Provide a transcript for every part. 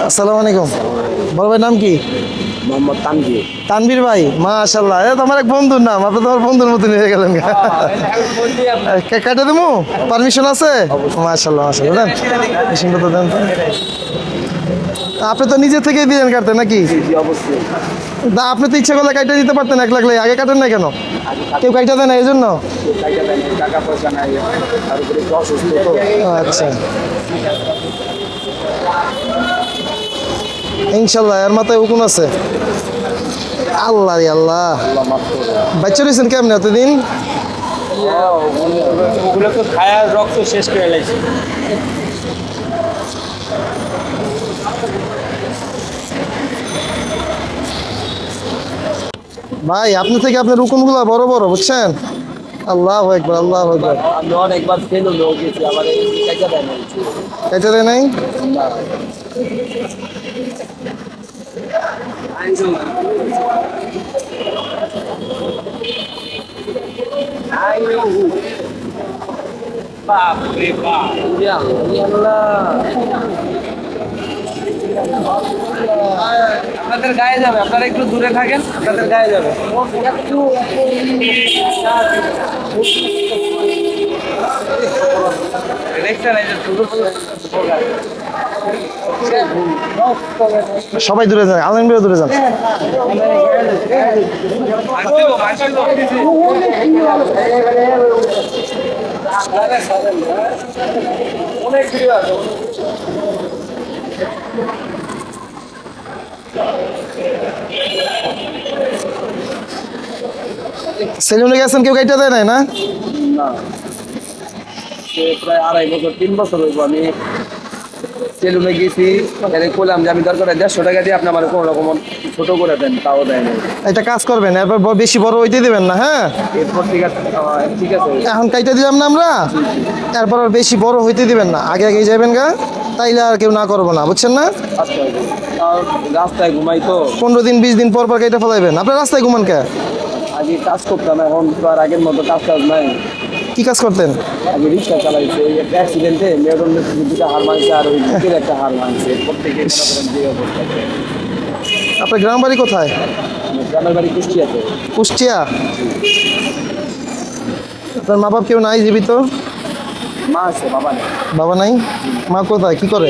আসসালামু আলাইকুম। বড় ভাই নাম কি? মোহাম্মদ তানভীর। তানভীর ভাই মাশাল্লাহ এটা তো আমার এক বন্ধুর নাম আপনি তোমার বন্ধুর মতো নিয়ে গেলেন। কে- কেটে দেবো? পারমিশন আছে? মাশাল্লাহ মাশাল্লাহ দেন মেশিনটা তো দেন। আপনি তো নিজে থেকেই দিলেন কাটতে নাকি? না আপনি তো ইচ্ছা করলে কাইটা দিতে পারতেন এক লাখ আগে কাটেন না কেন? কেউ কাইটা দেয় না এই জন্য আচ্ছা। ইনশাল্লাহ এর মাথায় উকুন আছে। আল্লাহ আল্লাহ। বাচ্চা রয়েছেন কেমন এতদিন? ওগুলো খায়া রক্ত শেষ করে লাইছে। ভাই আপনি থেকে আপনার উকুনগুলো বড় বড় বুঝছেন? আল্লাহ একবার আল্লাহ একবার আমি অনেকবার ফেল হলো গেছি আমার দেয় নাই। কেটে দেয় নাই? বাপ রে বাপ আপনাদের গায়ে যাবে আপনারা একটু দূরে থাকেন আপনাদের গায়ে যাবে। সবাই দূরে যান আলমগীর দূরে যান। অনেক সেলুনে গেছেন কেউ কাইটা দেয় না? না প্রায় আড়াই বছর তিন বছর হইব আমি সেলুনে গেছি। এখানে করলাম যে আমি দরকার দেড়শো টাকা দিয়ে আপনি আমার কোনো রকম ছোট করে দেন তাও দেয় না একটা কাজ করবেন এরপর বেশি বড় হইতে দিবেন না হ্যাঁ? এরপর ঠিক আছে ঠিক আছে। এখন কাইটা দিলাম না আমরা? এরপর আর বেশি বড় হইতে দিবেন না আগে আগে যাবেন গা তাইলে আর কেউ না করব না বুঝছেন না? হবে আর রাস্তায় ঘুমাই তো। পনেরো দিন বিশ দিন পর পর কেটে ফেলাইবেন। আপনার রাস্তায় ঘুমান কে? আগে কাজ করতাম এখন তো আর আগের মতো কাজ কাজ নাই। কি কাজ করতেন? আগে রিক্সা চালাইছে এই একটা অ্যাক্সিডেন্টে মেরুদণ্ডের দুটা হার মারছে আর ওই বুকের একটা হার মারছে প্রত্যেকে আপনার গ্রাম বাড়ি কোথায়? গ্রামের বাড়ি কুষ্টিয়াতে। কুষ্টিয়া? আপনার মা বাপ কেউ নাই জীবিত? মা আছে বাবা নেই। বাবা নাই? মা কোথায়? কি করে?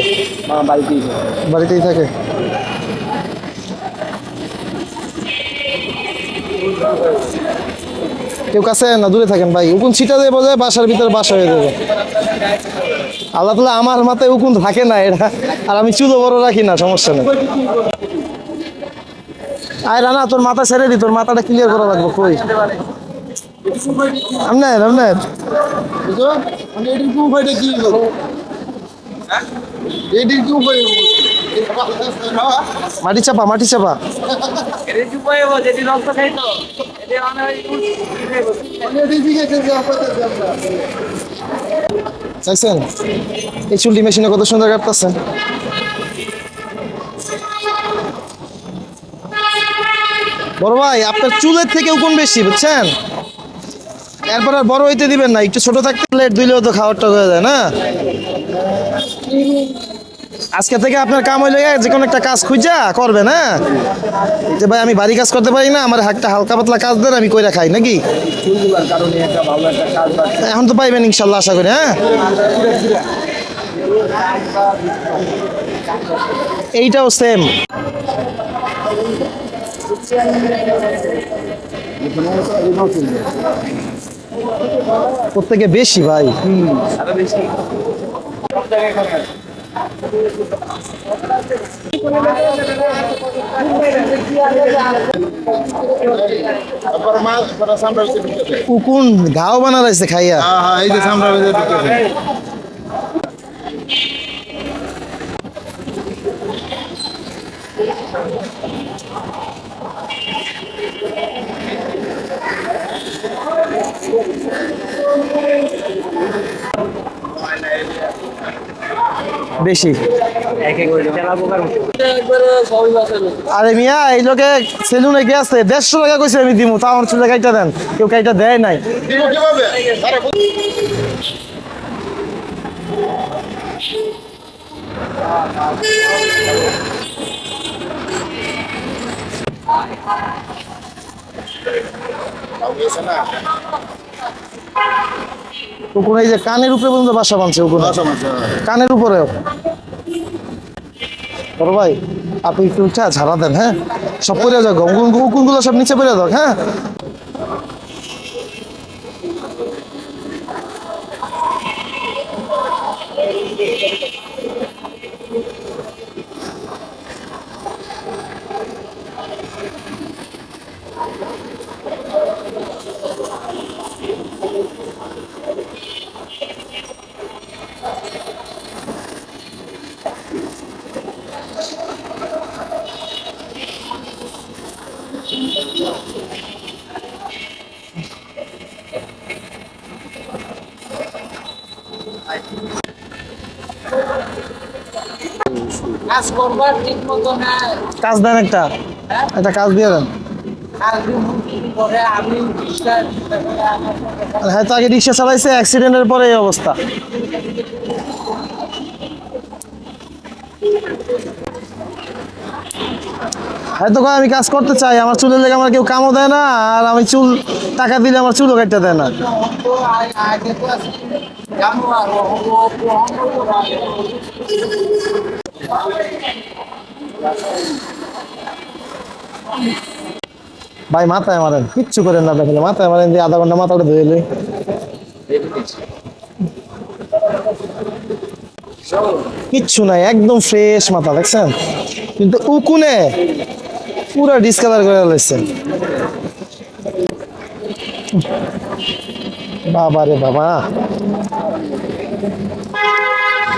মা বাড়িতেই থাকে। বাড়িতেই থাকে। কেউ কাছে না, দূরে থাকেন ভাই। উকুন ছিটা দিয়ে বোঝে বাসার ভিতরে বাসা হয়ে যাবে। আল্লাহ তালা আমার মাথায় উকুন থাকে না এটা আর আমি চুলো বড় রাখি না, সমস্যা নেই। আয় রানা, তোর মাথা ছেড়ে দি, তোর মাথাটা ক্লিয়ার করা লাগবে, কই? আমনের মাটি চাপা মাটি চাপা এদের কি পাইব যেটি চাপা, মাটি চাপা। চাইছেন? এই চুলটি মেশিনে কত সুন্দর কাটতেছেন বড় ভাই, আপনার চুলের থেকে কোন বেশি, বুঝছেন? এরপর আর বড় হইতে দিবেন না, একটু ছোট থাকতে প্লেট দিলেও তো খাওয়ার টক হয়ে যায়, না? আজকে থেকে আপনার কাম হইলে যে কোনো একটা কাজ খুঁজা করবেন হ্যাঁ? যে ভাই, আমি বাড়ি কাজ করতে পারি না, আমার একটা হালকা পাতলা কাজ দেন আমি কইরা খাই, নাকি? এখন তো পাইবেন ইনশাল্লাহ, আশা করি হ্যাঁ? এইটাও সেম প্রত্যেকে বেশি, ভাই। উকুন ঘাও বানা রয়েছে খাইয়া এই যে সামরা বেজে ঢুকেছে বেশি। আরে মিয়া, এই লোকে সেলুনে গেছে দেড়শো টাকা কইছে আমি দিব তা অনেক চুলে দেন, কেউ কাইটা দেয় নাই। উকুন এই যে কানের উপরে পর্যন্ত বাসা বানছে উকুন। মাসে কানের উপরে বড় ভাই আপনি একটু উঠে ঝাড়া দেন হ্যাঁ? সব পরে উকুন উকুনগুলো সব নিচে পরে যাক হ্যাঁ? কাজ করবার ঠিক মতো না কাজ দেন একটা একটা কাজ দিয়ে দেন আর হয়তো আগে রিক্সা চালাইছে অ্যাক্সিডেন্টের পরে এই অবস্থা হয়তো কয় আমি কাজ করতে চাই আমার চুলের লেগে আমার কেউ কামও দেয় না আর আমি চুল টাকা দিলে আমার চুলও কাটতে দেয় না ভাই, মাথায় মারেন, কিচ্ছু করেন না দেখলে মাথায় মারেন দিয়ে আধা ঘণ্টা মাথাটা ধুয়ে লই কিচ্ছু নাই, একদম ফ্রেশ মাথা, দেখছেন? কিন্তু উকুনে পুরো ডিসকালার করে লাইছেন বাবা রে বাবা।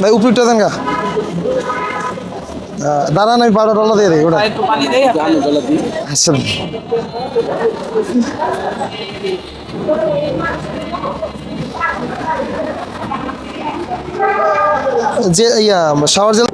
ভাই উপরটা দেন গা। দাঁড়ান আমি পাউডার টলা দিয়ে দিই ওটা। একটু পানি দেই। আচ্ছা। যে ইয়া শাওয়ার জেল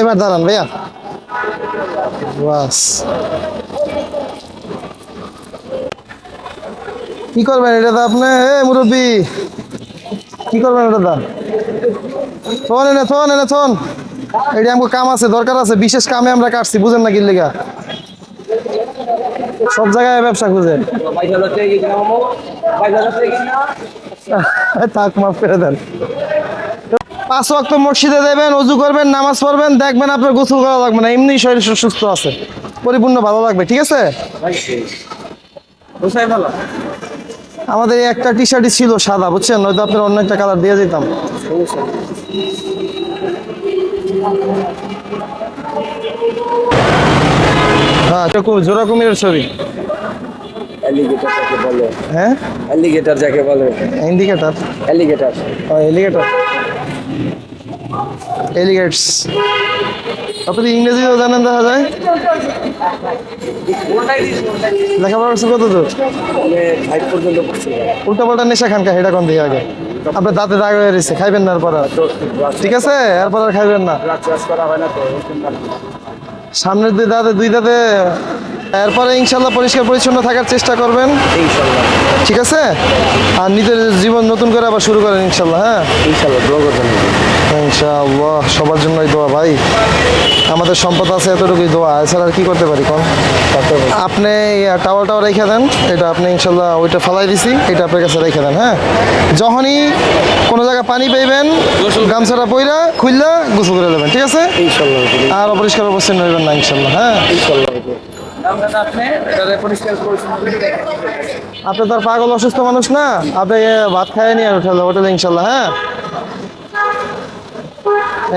এবার দাঁড়ান ভাইয়া। কি করবেন এটা তো আপনি এ, মুরব্বী। কি করবেন এটা দা থন এনে থন এনে, থন। এটা আমাকে কাম আছে, দরকার আছে। বিশেষ কামে আমরা কাটছি, বুঝেন না কি লেগা সব জায়গায় ব্যবসা খুঁজে বাইশ হাজার টাকা কেজি না মামু বাইশ হাজার জায়গায় ব্যবসা না থাক, মাফ করে দেন। পাঁচ ওয়াক্ত মসজিদে দেবেন অজু করবেন, নামাজ পড়বেন, দেখবেন আপনার গোসল করা লাগবে না, এমনি শরীর সুস্থ আছে। পরিপূর্ণ ভালো লাগবে, ঠিক আছে? আমাদের একটা টি শার্টই ছিল সাদা, বুঝছেন? নয়তো আপনার অন্য একটা কালার দিয়ে যেতাম হ্যাঁ জোড়া কুমিরের ছবি। অ্যালিগেটর যাকে বলে। হ্যাঁ? অ্যালিগেটর যাকে বলে। ইন্ডিকেটার অ্যালিগেটর ও এলিগেটর এলিগেটস আপনি ইংরেজিও জানেন দেখা যায়? লেখাপড়া করছে কত দূর ফাইভ পর্যন্ত পড়ছে। নেশা খান এটা কোন দিকে আগে? আপনার দাঁতে দাগ হয়ে রয়েছে খাইবেন না এরপর আর। ঠিক আছে? এরপর আর খাইবেন না। হয় সামনের দুই দাঁতে দুই দাঁতে এরপরে ইনশাল্লাহ পরিষ্কার পরিচ্ছন্ন থাকার চেষ্টা করবেন। ঠিক আছে? আর নিজের জীবন নতুন করে আবার শুরু করেন ইনশাল্লাহ হ্যাঁ? ইনশাল্লাহ দোয়া করবেন ইনশাআল্লাহ সবার জন্যই দোয়া ভাই। আমাদের সম্পদ আছে এতটুকুই দোয়া। এছাড়া আর কি করতে পারি কোন? আপনি টাওয়ার রেখে দেন। এটা আপনি ইনশাল্লাহ ওইটা ফালাই দিছি। এটা আপনার কাছে রেখে দেন হ্যাঁ? যখনই কোনো জায়গায় পানি পাইবেন গামছাটা পইরা খুললা গোসল করে দেবেন ঠিক আছে? আর অপরিষ্কার অবশ্যই নইবেন না ইনশাল্লাহ হ্যাঁ? আপনি তো আর পাগল অসুস্থ মানুষ না। আপনি ভাত খাইয়ে নিয়ে হোটেলে হোটেলে ইনশাল্লাহ হ্যাঁ?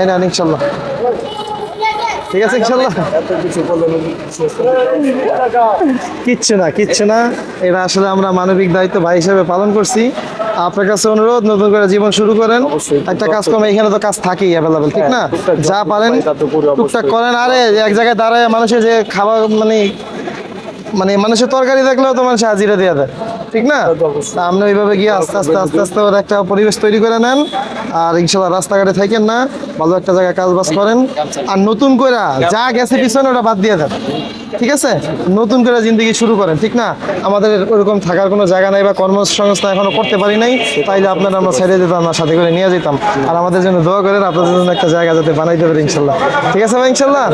এই না ইনশাল্লাহ। ঠিক আছে ইনশাল্লাহ। কিচ্ছু না কিচ্ছু না। এটা আসলে আমরা মানবিক দায়িত্ব ভাই হিসেবে পালন করছি। আপনার কাছে অনুরোধ নতুন করে জীবন শুরু করেন। একটা কাজ কম এখানে তো কাজ থাকেই অ্যাভেলেবেল ঠিক না? হ্যাঁ, যা পারেন। টুকটাক করেন। আরে এক জায়গায় দাঁড়ায় মানুষের যে খাবার মানে মানে মানুষের তরকারি দেখলেও তো মানুষ হাজিরা দেওয়া দেয়। ঠিক না? আপনি ওইভাবে গিয়ে আস্তে আস্তে আস্তে আস্তে একটা পরিবেশ তৈরি করে নেন। আর ইনশাল্লাহ রাস্তাঘাটে থাকেন না, ভালো একটা জায়গায় কাজ বাজ করেন। আর নতুন করে যা গেছে পিছনে ওটা বাদ দিয়ে দেন। ঠিক আছে? নতুন করে জিন্দগি শুরু করেন, ঠিক না? আমাদের ওরকম থাকার কোনো জায়গা নাই বা কর্মসংস্থান এখনও করতে পারি নাই, তাইলে আপনারা আমরা ছেড়ে দিতাম না সাথে করে নিয়ে যেতাম। আর আমাদের জন্য দোয়া করেন, আপনাদের জন্য একটা জায়গা যাতে বানাইতে পারি ইনশাল্লাহ। ঠিক আছে ভাই, ইনশাল্লাহ?